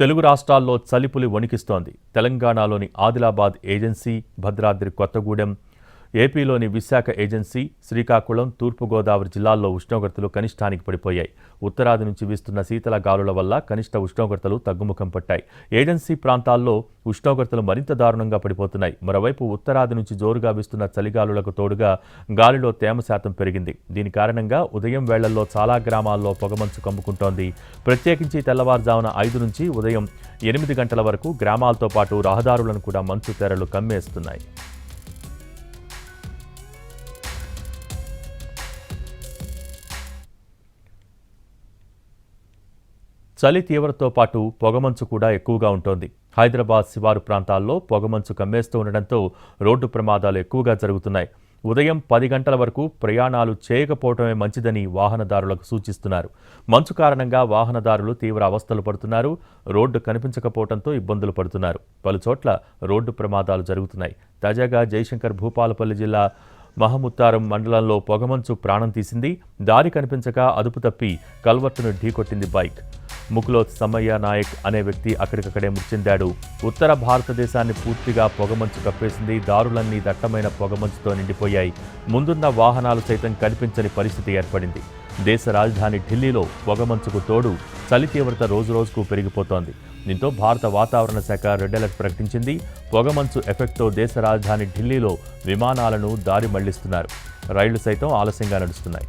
తెలుగు రాష్ట్రాల్లో చలిపులి వణికిస్తోంది. తెలంగాణలోని ఆదిలాబాద్ ఏజెన్సీ భద్రాద్రి కొత్తగూడెం ఏపీలోని విశాఖ ఏజెన్సీ శ్రీకాకుళం తూర్పుగోదావరి జిల్లాల్లో ఉష్ణోగ్రతలు కనిష్టానికి పడిపోయాయి. ఉత్తరాది నుంచి వీస్తున్న శీతల గాలుల వల్ల కనిష్ట ఉష్ణోగ్రతలు తగ్గుముఖం పట్టాయి. ఏజెన్సీ ప్రాంతాల్లో ఉష్ణోగ్రతలు మరింత దారుణంగా పడిపోతున్నాయి. మరోవైపు ఉత్తరాది నుంచి జోరుగా వీస్తున్న చలిగాలులకు తోడుగా గాలిలో తేమ శాతం పెరిగింది. దీని కారణంగా ఉదయం వేళల్లో చాలా గ్రామాల్లో పొగమంచు కమ్ముకుంటోంది. ప్రత్యేకించి తెల్లవారుజామున ఐదు నుంచి ఉదయం ఎనిమిది గంటల వరకు గ్రామాలతో పాటు రహదారులను కూడా మంచు తెరలు కమ్మేస్తున్నాయి. చలి తీవ్రతతో పాటు పొగమంచు కూడా ఎక్కువగా ఉంటోంది. హైదరాబాద్ శివారు ప్రాంతాల్లో పొగమంచు కమ్మేస్తూ ఉండడంతో రోడ్డు ప్రమాదాలు ఎక్కువగా జరుగుతున్నాయి. ఉదయం పది గంటల వరకు ప్రయాణాలు చేయకపోవటమే మంచిదని వాహనదారులకు సూచిస్తున్నారు. మంచు కారణంగా వాహనదారులు తీవ్ర అవస్థలు పడుతున్నారు. రోడ్డు కనిపించకపోవడంతో ఇబ్బందులు పడుతున్నారు. పలుచోట్ల రోడ్డు ప్రమాదాలు జరుగుతున్నాయి. తాజాగా జయశంకర్ భూపాలపల్లి జిల్లా మహముత్తారం మండలంలో పొగమంచు ప్రాణం తీసింది. దారి కనిపించక అదుపు తప్పి కల్వర్టును ఢీకొట్టింది బైక్. ముకులోత్ సమ్మయ్య నాయక్ అనే వ్యక్తి అక్కడికక్కడే మృతి చెందాడు ఉత్తర భారతదేశాన్ని పూర్తిగా పొగమంచు కప్పేసింది. దారులన్నీ దట్టమైన పొగమంచుతో నిండిపోయాయి. ముందున్న వాహనాలు సైతం కనిపించని పరిస్థితి ఏర్పడింది. దేశ రాజధాని ఢిల్లీలో పొగమంచుకు తోడు చలి తీవ్రత రోజురోజుకు పెరిగిపోతోంది. దీంతో భారత వాతావరణ శాఖ రెడ్ అలర్ట్ ప్రకటించింది. పొగమంచు ఎఫెక్ట్తో దేశ రాజధాని ఢిల్లీలో విమానాలను దారి మళ్ళిస్తున్నారు. రైళ్ళు సైతం ఆలస్యంగా నడుస్తున్నాయి.